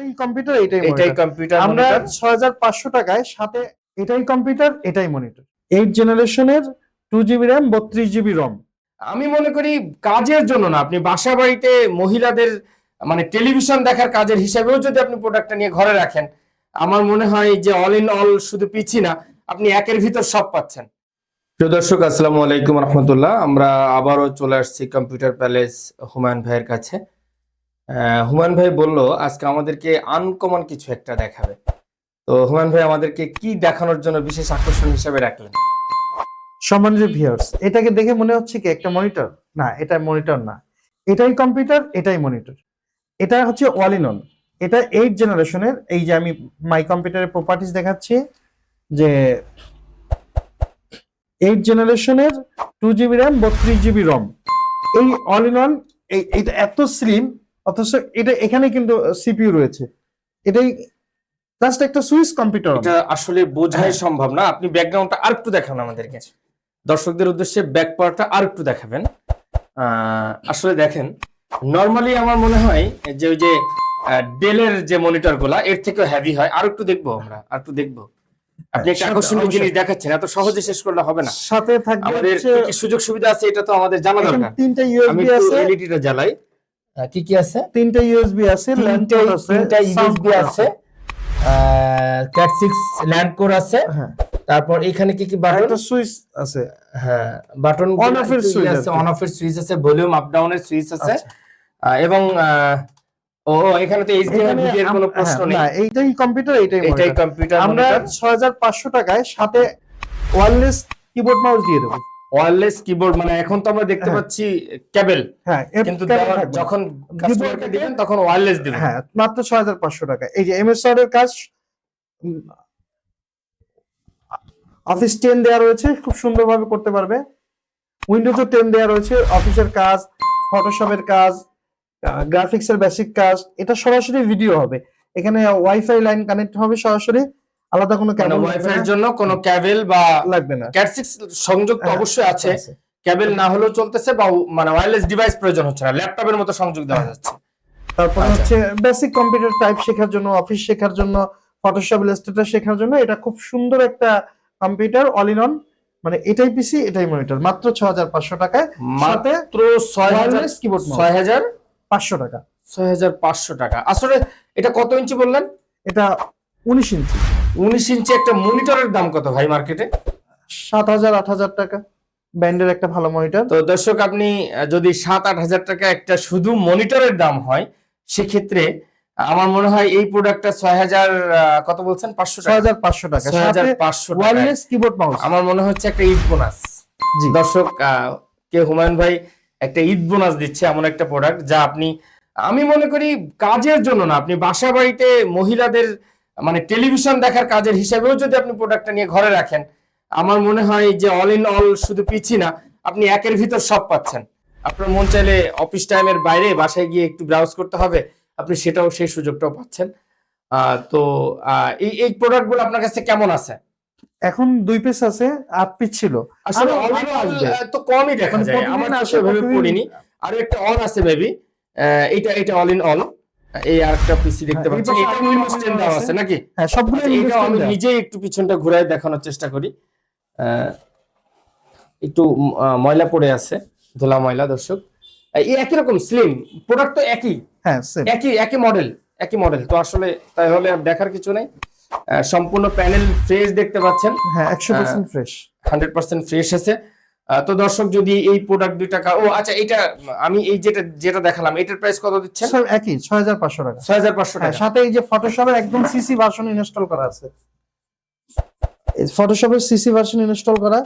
এটাই কম্পিউটার এটাই এটাই কম্পিউটার আমরা মনিটর ছয় হাজার পাঁচশো টাকায় সাথে এটাই কম্পিউটার এটাই মনিটর এইট জেনারেশনের টু জিবি র্যাম বত্রিশ জিবি রম আমি মনে করি কাজের জন্য না আপনি বাসা বাড়িতে মহিলাদের মানে টেলিভিশন দেখার কাজের হিসাবেও যদি আপনি প্রোডাক্টটা নিয়ে ঘরে রাখেন আমার মনে হয় যে অল ইন অল শুধু পিছি না আপনি একের ভিতর সব পাচ্ছেন। প্রিয় দর্শক আসসালামু আলাইকুম রহমতুল্লাহ। আমরা আবারও চলে আসছি কম্পিউটার প্যালেস হুমায়ুন ভাইয়ের কাছে। আহ, হুমায়ুন ভাই বলল আজকে আমাদেরকে আনকমন কিছু একটা দেখাবে। তো হুমায়ুন ভাই আমাদেরকে কি দেখানোর জন্য বিশেষ আকর্ষণ হিসেবে রাখলেন? সম্মানিত ভিউয়ার্স এটাকে দেখে মনে হচ্ছে কি একটা মনিটর না এটা মনিটর না। এটাই কম্পিউটার এটাই মনিটর এটা হচ্ছে অল ইন এটা এইট জেনারেশনের এই যে আমি মাই কম্পিউটারের প্রপার্টিজ দেখাচ্ছি যে এইট জেনারেশনের টু জিবি র্যাম বত্রিশ জিবি রম এই অল ইন এই এটা এত স্লিম অথচ এটা এখানে কিন্তু সিপিইউ রয়েছে। এটাই জাস্ট একটা সুইচ কম্পিউটার এটা আসলে বোঝাই হ্যাঁ। সম্ভব না। আপনি ব্যাকগ্রাউন্ডটা আর একটু দেখান আমাদেরকে। দর্শকদের উদ্দেশ্যে ব্যাক পার্টটা আর একটু দেখাবেন আসলে দেখেন নর্মালি আমার মনে হয় যে ওই যে ডেলের যে মনিটরগুলা এর থেকেও হেভি হয়। আর একটু দেখব আমরা আর একটু দেখব। আপনি একটা আকর্ষণীয় জিনিস দেখাচ্ছেন এত সহজে শেষ করলে হবে না। সাথে থাকবে আমাদের কি সুযোগ সুবিধা আছে এটা তো আমাদের জানা দরকার। তিনটা ইউএসবি আছে। এলইডিটা জ্বালাই। কি কি আছে? তিনটা ইউএসবি আছে ল্যান্ড তিনটা আছে তিনটা ইউএসবি আছে। ক্যাট সিক্স ল্যান্ড কোর আছে। হ্যাঁ। তারপর এখানে কি কি বাটন একটা সুইচ আছে। হ্যাঁ বাটন On off এর switch আছে। অন অফ এর সুইচ আছে ভলিউম আপ ডাউন এর সুইচ আছে। আচ্ছা। এবং ও এখানে তো এইচডিএমআই আম- কোনো প্রশ্ন হ্যাঁ, নেই। না এইটাই কম্পিউটার এইটাই এটাই কম্পিউটার আমরা ছয় হাজার পাঁচশো টাকায় সাথে ওয়্যারলেস কিবোর্ড মাউস দিয়ে দেবো। ওয়্যারলেস কিবোর্ড মানে এখন তো আমরা দেখতে হ্যাঁ। পাচ্ছি কেবল হ্যাঁ কিন্তু? যখন কাস্টমারকে দিবেন তখন ওয়্যারলেস দিবেন। হ্যাঁ মাত্র ছয় হাজার পাঁচশো টাকা। এই যে এমএস ওয়ার্ডের কাজ অফিস টেন দেওয়া রয়েছে খুব সুন্দরভাবে করতে পারবে। উইন্ডোজও টেন দেওয়া রয়েছে অফিসের কাজ ফটোশপের কাজ গ্রাফিক্স এর বেসিক কাজ এটা সরাসরি ভিডিও হবে। এখানে ওয়াইফাই লাইন কানেক্ট হবে সরাসরি। আলাদা কোনো মানে কেবল ওয়াইফাই এর জন্য কোনো কেবল বা লাগবে না। ক্যাট সিক্স সংযোগ তো হ্যাঁ, অবশ্যই আছে। কেবল না হলেও চলতেছে বা মানে ওয়্যারলেস ডিভাইস প্রয়োজন হচ্ছে না। ল্যাপটপের মতো সংযোগ দেওয়া হ্যাঁ। যাচ্ছে। তারপর আচ্ছা। হচ্ছে বেসিক কম্পিউটার টাইপ শেখার জন্য অফিস শেখার জন্য ফটোশপ ইলাস্ট্রেটর শেখার জন্য এটা খুব সুন্দর একটা কম্পিউটার অল ইন অন মানে এটাই পিসি এটাই মনিটর মাত্র ছ হাজার পাঁচশো টাকায়। সাথে মাত্র ছয় হাজার wireless keyboard ছয় হাজার পাঁচশো টাকা। ছয় হাজার পাঁচশো টাকা। আসলে এটা কত ইঞ্চি বললেন? এটা উনিশ ইঞ্চি উনিশ ইঞ্চি একটা মনিটরের দাম কত ভাই মার্কেটে? সাত হাজার আট হাজার টাকা। ব্যান্ডের একটা ভালো মনিটর। তো দর্শক আপনি যদি সাত আট হাজার টাকা একটা শুধু মনিটরের দাম হয় সেক্ষেত্রে আমার মনে হয় এই প্রোডাক্টটা ছয় হাজার কত বলছেন? পাঁচশো ছয় হাজার পাঁচশো টাকা। ছয় হাজার পাঁচশো ওয়ারলেস কিবোর্ড মাউস আমার মনে হচ্ছে একটা ঈদ বোনাস জি। দর্শক কে হুমায়ুন ভাই একটা ঈদ বোনাস দিচ্ছে এমন একটা প্রোডাক্ট যা আপনি আমি মনে করি কাজের জন্য না আপনি বাসা বাড়িতে মহিলাদের মানে টেলিভিশন দেখার কাজের হিসাবেও যদি আপনি প্রোডাক্টটা নিয়ে ঘরে রাখেন আমার মনে হয় যে অল ইন অল শুধু পিছি না আপনি একের ভিতর সব পাচ্ছেন। আপনার মন চাইলে অফিস টাইমের বাইরে বাসায় গিয়ে একটু ব্রাউজ করতে হবে আপনি সেটাও সেই সুযোগটাও পাচ্ছেন। তো এই এই প্রোডাক্টগুলো আপনার কাছে কেমন আছে? এখন দুই পিস আছে আট পিস ছিল। আসলে তো কমই দেখা মানে যায়। আমার তো আসে, পড়িনি। আর একটা অন আছে বেবি এটা এটা অল ইন অল এই আরেকটা পিসি দেখতে হ্যাঁ, পাচ্ছেন পাশে এটা উইন্ডোজ 10 all দেওয়া আছে। নাকি? হ্যাঁ সবগুলো আচ্ছা, এটা আমি নিজেই একটু পিছনটা ঘুরায় দেখানোর চেষ্টা করি। একটু ময়লা পড়ে আছে ধুলা ময়লা দর্শক। এই একই রকম স্লিম প্রোডাক্ট তো একই। হ্যাঁ একই একই মডেল একই মডেল তো আসলে তাই হলে আর দেখার কিছু নেই। সম্পূর্ণ প্যানেল ফ্রেশ দেখতে পাচ্ছেন। হ্যাঁ একশো percent fresh hundred percent fresh আছে। তো দর্শক যদি এই প্রোডাক্ট দুই টাকা ও আচ্ছা এটা আমি এই যেটা যেটা দেখালাম এটার প্রাইস কত দিচ্ছেন? সব একই ছয় হাজার পাঁচশো টাকা। ছয় হাজার পাঁচশো হ্যাঁ টাকা সাথে এই যে ফটোশপের একদম সিসি ভার্সন ইনস্টল করা আছে। ফটোশপের সিসি ভার্সন ইনস্টল করা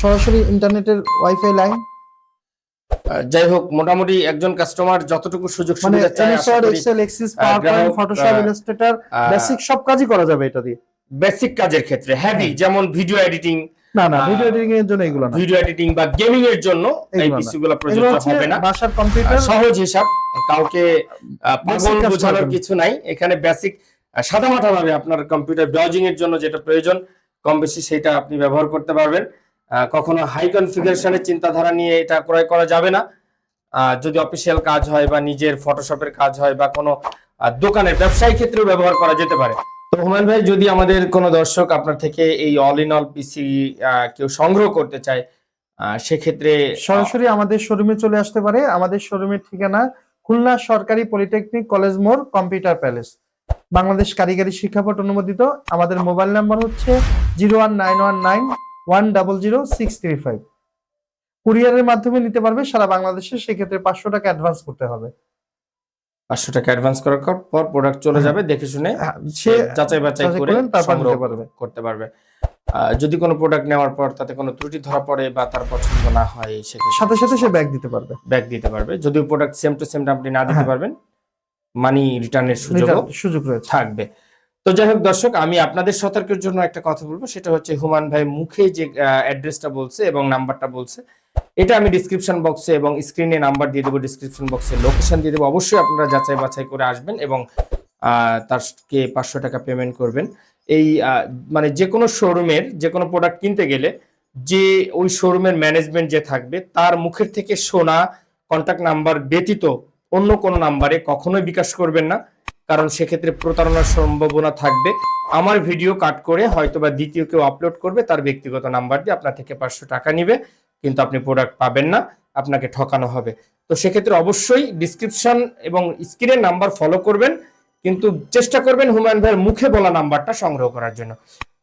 সরাসরি ইন্টারনেটের ওয়াইফাই লাইন যাই হোক মোটামুটি একজন কাস্টমার যতটুকু সুযোগ মানে সুবিধা চায় এক্সেল এক্সিস পাওয়ার পয়েন্ট গ্রাহক, ফটোশপ ইলাস্ট্রেটর বেসিক সব কাজই করা যাবে এটা দিয়ে। বেসিক কাজের ক্ষেত্রে হেভি যেমন ভিডিও এডিটিং না না ভিডিও এডিটিং এর জন্য এগুলো না। ভিডিও এডিটিং বা গেমিং এর জন্য এই এগুলো না। পিসি গুলো এগুলো প্রযোজ্য হবে না। বাসার কম্পিউটার সহজ হিসাব কাউকে পাগল বোঝানোর কিছু নাই। এখানে বেসিক সাদামাটা ভাবে আপনার কম্পিউটার ব্রাউজিং এর জন্য যেটা প্রয়োজন কম বেশি সেটা আপনি ব্যবহার করতে পারবেন। আহ, কখনো হাই কনফিগারেশনের চিন্তাধারা নিয়ে এটা ক্রয় করা যাবে না। যদি অফিসিয়াল কাজ হয় বা নিজের ফটোশপের কাজ হয় বা কোনো দোকানের ব্যবসায়ী ক্ষেত্রেও ব্যবহার করা যেতে পারে। তো হুমায়ুন ভাই, যদি আমাদের কোনো দর্শক আপনার থেকে এই অল ইন অল পিসি কেউ সংগ্রহ করতে চায় সেক্ষেত্রে সরাসরি আমাদের শোরুমে চলে আসতে পারে। আমাদের শোরুমের ঠিকানা খুলনা সরকারি পলিটেকনিক কলেজ মোড়, কম্পিউটার প্যালেস। বাংলাদেশ কারিগরি শিক্ষা বোর্ড অনুমোদিত। আমাদের মোবাইল নাম্বার হচ্ছে zero one nine one nine one double zero six three five. কুরিয়ারের মাধ্যমে নিতে পারবে, সারা বাংলাদেশে। সেক্ষেত্রে পাঁচশো টাকা অ্যাডভান্স করতে হবে। পাঁচশো টাকা অ্যাডভান্স করার পর প্রোডাক্ট চলে যাবে দেখে শুনে হ্যাঁ, সে যাচাই বাছাই করে সংগ্রহ পারবে। করতে পারবে। যদি কোনো প্রোডাক্ট নেওয়ার পর তাতে কোনো ত্রুটি ধরা পড়ে বা তার পছন্দ না হয় সেক্ষেত্রে সাথে সাথে সে ব্যাগ দিতে পারবে। ব্যাক দিতে পারবে। যদিও প্রোডাক্ট সেম টু সেম আপনি না দিতে হ্যাঁ। পারবেন মানি রিটার্নের সুযোগ রয়েছে। থাকবে। তো যাই হোক দর্শক আমি আপনাদের সতর্কের জন্য একটা কথা বলব সেটা হচ্ছে হুমান ভাই মুখে যে অ্যাড্রেসটা বলছে এবং নাম্বারটা বলছে এটা আমি ডিসক্রিপশন বক্সে এবং স্ক্রিনে নাম্বার দিয়ে দেবো ডিসক্রিপশন বক্সে লোকেশন দিয়ে দেবো। অবশ্যই আপনারা যাচাই বাছাই করে আসবেন এবং তারকে পাঁচশো টাকা পেমেন্ট করবেন। এই মানে যে কোনো শোরুমের যে কোনো প্রোডাক্ট কিনতে গেলে যে ওই শোরুমের ম্যানেজমেন্ট যে থাকবে, তার মুখের থেকে শোনা কন্টাক্ট নাম্বার ব্যতীত অন্য কোনো নাম্বারে কখনোই বিকাশ করবেন না। কারণ সেক্ষেত্রে প্রতারণার সম্ভাবনা থাকবে। আমার ভিডিও কাট করে হয়তোবা দ্বিতীয় কেউ আপলোড করবে, তার ব্যক্তিগত নাম্বার দিয়ে আপনার থেকে পাঁচশো টাকা নিবে। কিন্তু আপনি প্রোডাক্ট পাবেন না, আপনাকে ঠকানো হবে। তো সেক্ষেত্রে অবশ্যই ডিসক্রিপশন এবং স্ক্রিনের নাম্বার ফলো করবেন, কিন্তু চেষ্টা করবেন হুমায়ুন ভাইয়ের মুখে বলা নাম্বারটা সংগ্রহ করার জন্য।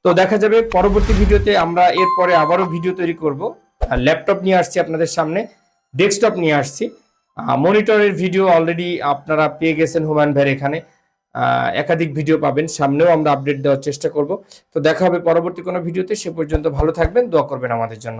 তো দেখা যাবে পরবর্তী ভিডিওতে আমরা এরপরে আবারও ভিডিও তৈরি করব। ল্যাপটপ নিয়ে আসছি আপনাদের সামনে ডেস্কটপ নিয়ে আসছি। মনিটরের ভিডিও অলরেডি আপনারা পেয়ে গেছেন হুমায়ুন ভাইয়ের এখানে। একাধিক ভিডিও পাবেন, সামনেও আমরা আপডেট দেওয়ার চেষ্টা করব। তো দেখা হবে পরবর্তী কোনো ভিডিওতে সে পর্যন্ত ভালো থাকবেন, দোয়া করবেন আমাদের জন্য।